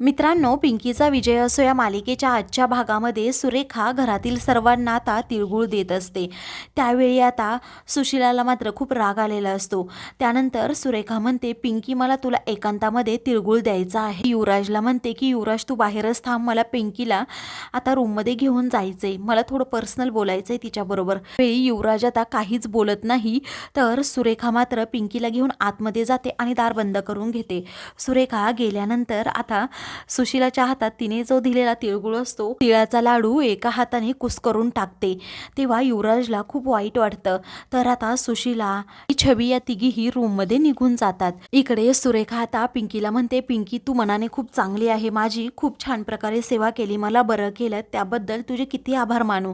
मित्रांनो पिंकीचा विजय असो या मालिकेच्या आजच्या भागामध्ये सुरेखा घरातील सर्वांना आता तिळगुळ देत असते. त्यावेळी आता सुशिलाला मात्र खूप राग आलेला असतो. त्यानंतर सुरेखा म्हणते पिंकी मला तुला एकांतामध्ये तिळगुळ द्यायचा आहे. युवराजला म्हणते की युवराज तू बाहेरच थांब मला पिंकीला आता रूममध्ये घेऊन जायचंय. मला थोडं पर्सनल बोलायचं आहे तिच्याबरोबर. वेळी युवराज आता काहीच बोलत नाही तर सुरेखा मात्र पिंकीला घेऊन आतमध्ये जाते आणि दार बंद करून घेते. सुरेखा गेल्यानंतर आता सुशीलाच्या हातात तिने जो दिलेला तिळगुळ असतो तिळाचा लाडू एका हाताने कुस्करून टाकते. तेव्हा युवराजला खूप वाईट वाटतं. तर आता सुशीला छवी छबी या तिघीही रूममध्ये निघून जातात. इकडे सुरेखा आता पिंकीला म्हणते पिंकी तू मनाने खूप चांगली आहे. माझी खूप छान प्रकारे सेवा केली. मला बरं केलं. त्याबद्दल तुझे किती आभार मानू.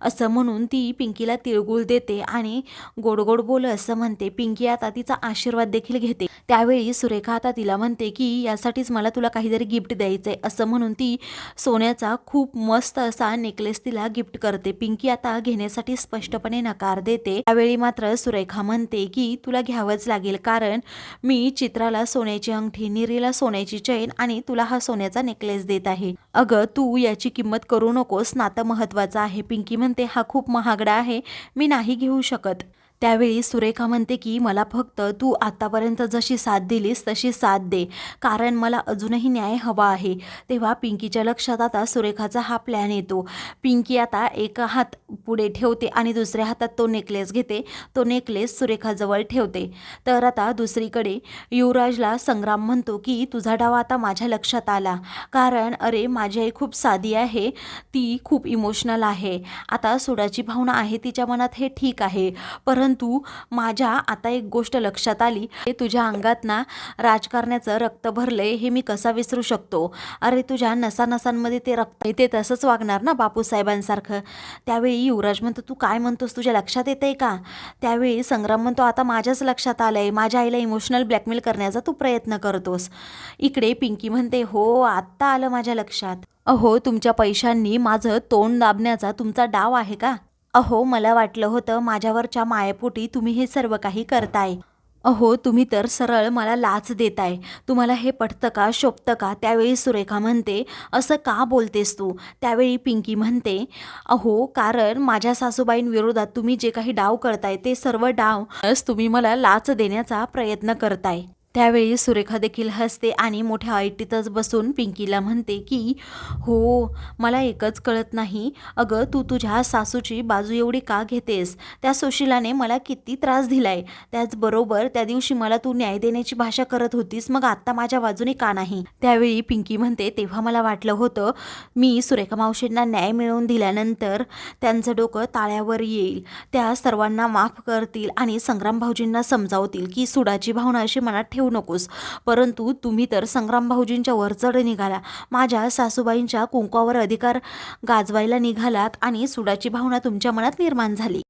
असं म्हणून ती पिंकीला तिळगुळ देते आणि गोड गोड बोल असं म्हणते. पिंकी आता तिचा आशीर्वाद देखील घेते. त्यावेळी सुरेखा आता तिला म्हणते की यासाठीच मला तुला काहीतरी गिफ्ट द्यायचंय. असं म्हणून ती सोन्याचा खूप मस्त असा नेकलेस तिला गिफ्ट करते. पिंकी आता घेण्यासाठी स्पष्टपणे नकार देते. त्यावेळी मात्र सुरेखा म्हणते की तुला घ्यावंच लागेल कारण मी चित्राला सोन्याची अंगठी निरीला सोन्याची चैन आणि तुला हा सोन्याचा नेकलेस देत आहे. अगं तू याची किंमत करू नकोस. नातं महत्वाचं आहे. पिंकी म्हणते. हा खूप महागडा आहे. मी नाही घेऊ शकत. त्यावेळी सुरेखा म्हणते की मला फक्त तू आतापर्यंत जशी साथ दिलीस तशी साथ दे. कारण मला अजूनही न्याय हवा आहे. तेव्हा पिंकीच्या लक्षात आता सुरेखाचा हा प्लॅन येतो. पिंकी आता एका हात पुढे ठेवते आणि दुसऱ्या हातात तो नेकलेस घेते. तो नेकलेस सुरेखाजवळ ठेवते. तर आता दुसरीकडे युवराजला संग्राम म्हणतो की तुझा डाव आता माझ्या लक्षात आला. कारण अरे माझी आई खूप साधी आहे. ती खूप इमोशनल आहे. आता सुडाची भावना आहे तिच्या मनात हे ठीक आहे. परंतु परंतु माझ्या आता एक गोष्ट लक्षात आली. हे तुझ्या अंगात ना राजकारण्याचं रक्त भरलंय हे मी कसा विसरू शकतो? अरे तुझ्या नसानसांमध्ये ते रक्त ते तसंच वागणार ना बापूसाहेबांसारखं. त्यावेळी युवराज म्हणतो तू काय म्हणतोस? तुझ्या लक्षात येतंय का? त्यावेळी संग्राम म्हणतो आता माझ्याच लक्षात आलंय. माझ्या आईला इमोशनल ब्लॅकमेल करण्याचा तू प्रयत्न करतोस. इकडे पिंकी म्हणते हो आत्ता आलं माझ्या लक्षात. अहो तुमच्या पैशांनी माझं तोंड दाबण्याचा तुमचा डाव आहे का? अहो मला वाटलं होतं माझ्यावरच्या मायापोटी तुम्ही हे सर्व काही करताय. अहो तुम्ही तर सरळ मला लाच देताय. तुम्हाला हे पटतं का शोभतं का? त्यावेळी सुरेखा म्हणते असं का बोलतेस तू? त्यावेळी पिंकी म्हणते अहो कारण माझ्या सासूबाईंविरोधात तुम्ही जे काही डाव करताय ते सर्व डाव तुम्ही मला लाच देण्याचा प्रयत्न करताय. त्यावेळी सुरेखा देखील हसते आणि मोठ्या ऐटीतच बसून पिंकीला म्हणते की हो मला एकच कळत नाही. अगं तू तुझ्या सासूची बाजू एवढी का घेतेस? त्या सुशिलाने मला किती त्रास दिलाय. त्याचबरोबर त्या दिवशी मला तू न्याय देण्याची भाषा करत होतीस मग आत्ता माझ्या बाजूने का नाही? त्यावेळी पिंकी म्हणते तेव्हा मला वाटलं होतं मी सुरेखा मावशींना न्याय मिळवून दिल्यानंतर त्यांचं डोकं ताळ्यावर येईल. त्या सर्वांना माफ करतील आणि संग्राम भाऊजींना समजावतील की सुडाची भावना अशी मनात ठेव ठेवू नकोस. परंतु तुम्ही तर संग्राम भाऊजींच्या वरचढ निघाला. माझ्या सासूबाईंच्या कुंकवावर अधिकार गाजवायला निघालात आणि सुडाची भावना तुमच्या मनात निर्माण झाली.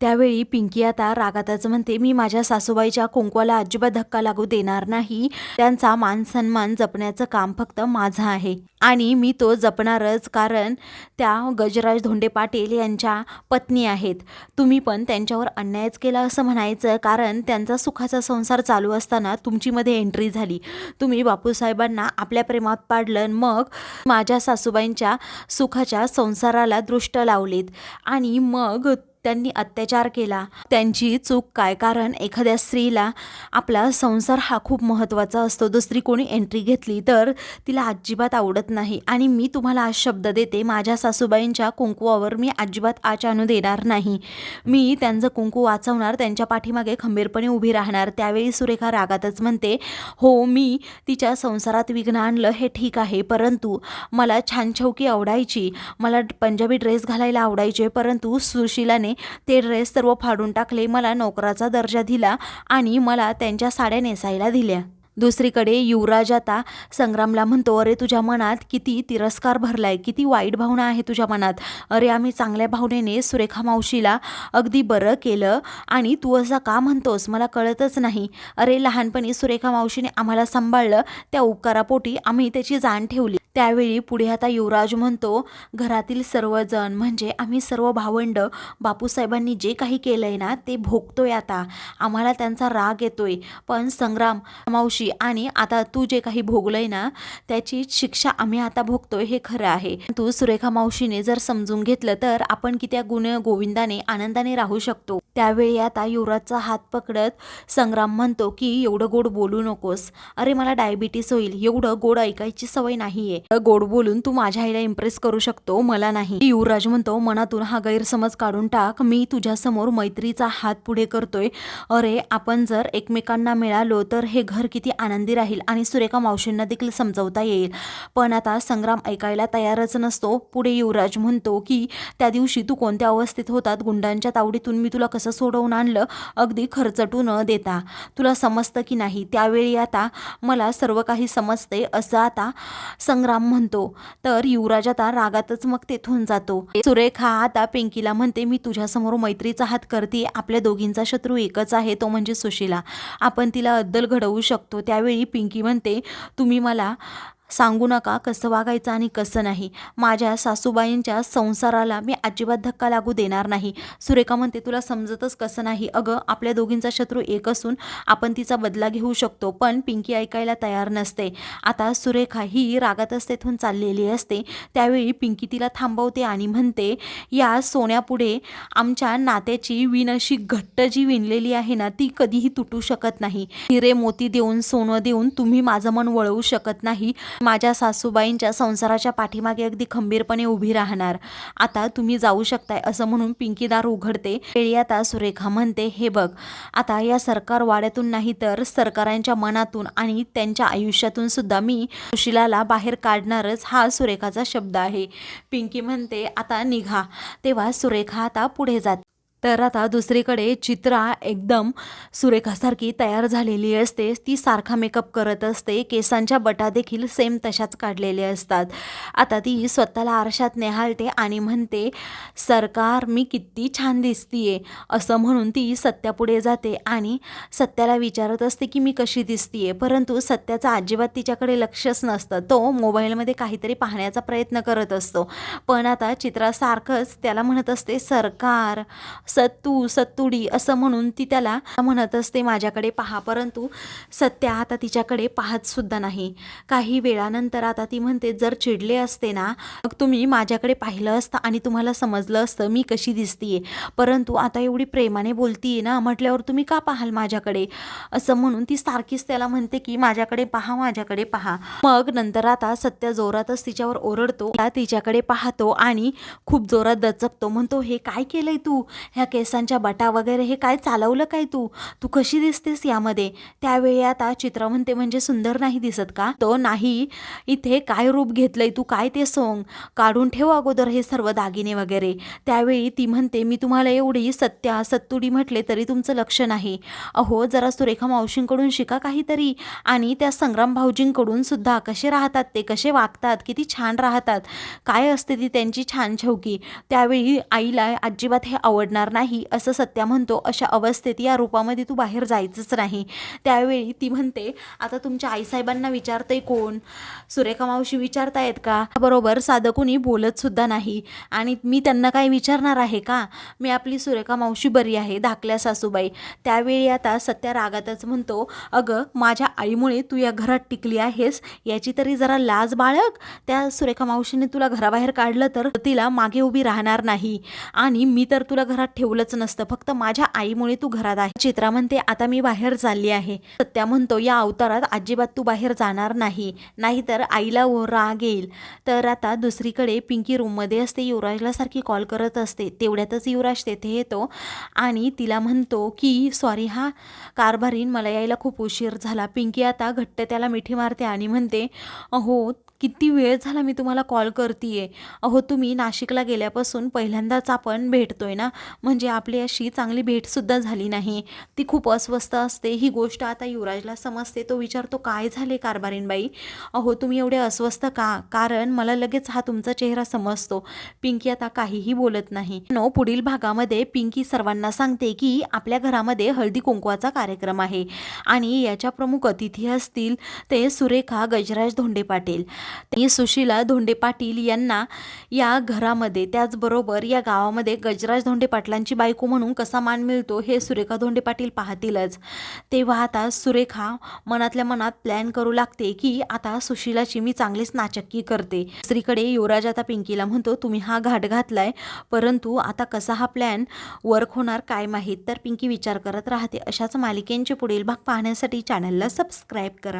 त्यावेळी पिंकी आता रागातच म्हणते मी माझ्या सासूबाईच्या कुंकवाला अजिबात धक्का लागू देणार नाही. त्यांचा मान सन्मान जपण्याचं काम फक्त माझं आहे. आणि मी तो जपणारच कारण त्या गजराज धोंडे पाटील यांच्या पत्नी आहेत. तुम्ही पण त्यांच्यावर अन्यायच केला असं म्हणायचं कारण त्यांचा सुखाचा संसार चालू असताना तुमचीमध्ये एंट्री झाली. तुम्ही बापूसाहेबांना आपल्या प्रेमात पाडलं आणि मग माझ्या सासूबाईंच्या सुखाच्या संसाराला दृष्ट लावलीत. आणि मग त्यांनी अत्याचार केला. त्यांची चूक काय कारण? एखाद्या स्त्रीला आपला संसार हा खूप महत्त्वाचा असतो. दुसरी कोणी एंट्री घेतली तर तिला अजिबात आवडत नाही. आणि मी तुम्हाला आज शब्द देते माझ्या सासूबाईंच्या कुंकुवावर मी अजिबात आच आणू देणार नाही. मी त्यांचं कुंकू वाचवणार त्यांच्या पाठीमागे खंबीरपणे उभी राहणार. त्यावेळी सुरेखा रागातच म्हणते हो मी तिच्या संसारात विघ्न आणलं हे ठीक आहे. परंतु मला छान छौकी आवडायची. मला पंजाबी ड्रेस घालायला आवडायचे. परंतु सुशिलाने ते ड्रेस सर्व फाडून टाकले मला नोकराचा दर्जा दिला आणि मला त्यांच्या साड्या नेसायला दिल्या. दुसरीकडे युवराज आता संग्रामला म्हणतो अरे तुझ्या मनात किती तिरस्कार भरलाय किती वाईट भावना आहे तुझ्या मनात. अरे आम्ही चांगल्या भावनेने सुरेखा मावशीला अगदी बरं केलं आणि तू असं का म्हणतोस? मला कळतच नाही. अरे लहानपणी सुरेखा मावशीने आम्हाला सांभाळलं त्या उपकारापोटी आम्ही त्याची जाण ठेवली. त्यावेळी पुढे आता युवराज म्हणतो घरातील सर्वजण म्हणजे आम्ही सर्व भावंड बापूसाहेबांनी जे काही केलंय ना ते भोगतोय आता. आम्हाला त्यांचा राग येतोय. पण संग्राम मावशी आणि आता तू जे काही भोगलंय ना त्याची शिक्षा आम्ही आता भोगतोय हे खरं आहे. तू सुरेखा मावशीने जर समजून घेतलं तर आपण कित्या गुण गोविंदाने आनंदाने राहू शकतो. त्यावेळी आता युवराजचा हात पकडत संग्राम म्हणतो की एवढं गोड बोलू नकोस. अरे मला डायबिटीस होईल. एवढं गोड ऐकायची सवय नाहीये. गोड बोलून तू माझ्या आईला इम्प्रेस करू शकतो. मला नाही. युवराज म्हणतो मनातून हा गैरसमज काढून टाक. मी तुझ्यासमोर मैत्रीचा हात पुढे करतोय. अरे आपण जर एकमेकांना मिळालो तर हे घर किती आनंदी राहील आणि सुरेखा मावशींना देखील समजवता येईल. पण आता संग्राम ऐकायला तयारच नसतो. पुढे युवराज म्हणतो की त्या दिवशी तू कोणत्या अवस्थेत होतात? गुंडांच्या तावडीतून मी तुला कसं सोडवून आणलं? अगदी खर्चटू न देता. तुला समजतं की नाही? त्यावेळी आता मला सर्व काही समजते असं आता संग्राम म्हणतो. तर युवराज आता रागातच मग तेथून जातो. सुरेखा आता पिंकीला म्हणते मी तुझ्यासमोर मैत्रीचा हात करते आपल्या दोघींचा शत्रू एकच आहे तो म्हणजे सुशीला. आपण तिला अद्दल घडवू शकतो. त्यावेळी पिंकी म्हणते तुम्ही मला सांगू नका कसं वागायचं आणि कसं नाही. माझ्या सासूबाईंच्या संसाराला मी अजिबात धक्का लागू देणार नाही. सुरेखा म्हणते तुला समजतच कसं नाही. अगं आपल्या दोघींचा शत्रू एक असून आपण तिचा बदला घेऊ शकतो पण पिंकी ऐकायला तयार नसते. आता सुरेखा ही रागातच तेथून चाललेली असते. त्यावेळी पिंकी तिला थांबवते आणि म्हणते या सोन्यापुढे आमच्या नात्याची विण अशी घट्ट जी विणलेली आहे ना ती कधीही तुटू शकत नाही. हिरे मोती देऊन सोनं देऊन तुम्ही माझं मन वळवू शकत नाही. माझ्या सासूबाईंच्या संसाराच्या पाठीमागे अगदी खंबीरपणे उभी राहणार. आता तुम्ही जाऊ शकताय असं म्हणून पिंकीदार उघडते. वेळी आता सुरेखा म्हणते हे बघ आता या सरकार वाड्यातून नाही तर सरकारांच्या मनातून आणि त्यांच्या आयुष्यातून सुद्धा मी सुशिलाला बाहेर काढणारच हा सुरेखाचा शब्द आहे. पिंकी म्हणते आता निघा. तेव्हा सुरेखा आता पुढे जाते. तर आता दुसरीकडे चित्रा एकदम सुरेखासारखी तयार झालेली असते. ती सारखा मेकअप करत असते. केसांच्या बटा देखील सेम तशाच काढलेले असतात. आता ती स्वतःला आरशात नेहाळते आणि म्हणते सरकार मी किती छान दिसतीये. असं म्हणून ती सत्यापुढे जाते आणि सत्याला विचारत असते की मी कशी दिसतीये? परंतु सत्याचा अजिबात तिच्याकडे लक्षच नसतं. तो मोबाईलमध्ये काहीतरी पाहण्याचा प्रयत्न करत असतो. पण आता चित्रा सारखंच त्याला म्हणत असते सरकार सत्तू सत्तुडी असं म्हणून ती त्याला म्हणत असते माझ्याकडे पहा परंतु सत्या आता तिच्याकडे पाहत सुद्धा नाही. काही वेळानंतर आता ती म्हणते जर चिडले असते ना मग तुम्ही माझ्याकडे पाहिलं असतं आणि तुम्हाला समजलं असतं मी कशी दिसतीये. परंतु आता एवढी प्रेमाने बोलतीये ना म्हटल्यावर तुम्ही का पाहाल माझ्याकडे? असं म्हणून ती सारखीच त्याला म्हणते की माझ्याकडे पहा माझ्याकडे पहा. मग नंतर आता सत्य जोरातच तिच्यावर ओरडतो तिच्याकडे पाहतो आणि खूप जोरात दचकतो. म्हणतो हे काय केलंय तू? ह्या केसांच्या बटा वगैरे हे काय चालवलं काय तू? तू कशी दिसतेस यामध्ये? त्यावेळी आता चित्र म्हणते म्हणजे सुंदर नाही दिसत का? तो नाही. इथे काय रूप घेतलंय तू? काय ते सोंग? काढून ठेव अगोदर हे सर्व दागिने वगैरे. त्यावेळी ती म्हणते मी तुम्हाला एवढी सत्या सत्तुडी म्हटले तरी तुमचं लक्ष नाही. अहो जरा सुरेखा मावशींकडून शिका काहीतरी आणि त्या संग्राम भाऊजींकडून सुद्धा. कसे राहतात ते? कसे वागतात? किती छान राहतात. काय असते ती त्यांची छान छौकी? त्यावेळी आईला अजिबात हे आवडणार नाही असं सत्या म्हणतो अशा अवस्थेत या रूपामध्ये तू बाहेर जायचंच नाही. त्यावेळी ती म्हणते आता तुमच्या आईसाहेबांना विचारतंय कोण? सुरेखा मावशी विचारतायत का? बरोबर साधं कोणी बोलत सुद्धा नाही. आणि मी त्यांना काय विचारणार आहे का? मी आपली सुरेखा मावशी बरी आहे धाकल्या सासूबाई. त्यावेळी आता सत्या रागातच म्हणतो अगं माझ्या आईमुळे तू या घरात टिकली आहेस याची तरी जरा लाज बाळग. त्या सुरेखा मावशीने तुला घराबाहेर काढलं तर तिला मागे उभी राहणार नाही. आणि मी तर तुला घरात ठेवलंच नसतं. फक्त माझ्या आईमुळे तू घरात आहे. चित्रा म्हणते आता मी बाहेर चालली आहे. सत्या म्हणतो या अवतारात अजिबात तू बाहेर जाणार नाही. नाहीतर आईला राग येईल. तर आता दुसरीकडे पिंकी रूममध्ये असते युवराजला सारखी कॉल करत असते. तेवढ्यातच युवराज तेथे येतो आणि तिला म्हणतो की सॉरी हा कारभारीन मला यायला खूप उशीर झाला. पिंकी आता घट्ट त्याला मिठी मारते आणि म्हणते अहो किती वेळ झाला मी तुम्हाला कॉल करते अहो तुम्ही नाशिकला गेल्यापासून पहिल्यांदाच आपण भेटतोय ना? म्हणजे आपली अशी चांगली भेटसुद्धा झाली नाही. ती खूप अस्वस्थ असते. ही गोष्ट आता युवराजला समजते. तो विचारतो काय झाले कारभारीणबाई अहो तुम्ही एवढे अस्वस्थ का? कारण मला लगेच हा तुमचा चेहरा समजतो. पिंकी आता काहीही बोलत नाही. नो पुढील भागामध्ये पिंकी सर्वांना सांगते की आपल्या घरामध्ये हळदी कुंकवाचा कार्यक्रम आहे. आणि याच्या प्रमुख अतिथी असतील ते सुरेखा गजराज धोंडे पाटील. त्यांनी सुशीला धोंडे पाटील यांना या घरामध्ये त्याचबरोबर या गावामध्ये गजराज धोंडे पाटलांची बायको म्हणून कसा मान मिळतो हे सुरेखा धोंडे पाटील पाहतीलच. तेव्हा आता सुरेखा मनातल्या मनात प्लॅन करू लागते की आता सुशीलाची मी चांगलीच नाचक्की करते. दुसरीकडे युवराज आता पिंकीला म्हणतो तुम्ही हा घाट घातलाय परंतु आता कसा हा प्लॅन वर्क होणार काय माहीत तर पिंकी विचार करत राहते. अशाच मालिकेंचे पुढील भाग पाहण्यासाठी चॅनलला सबस्क्राईब करा.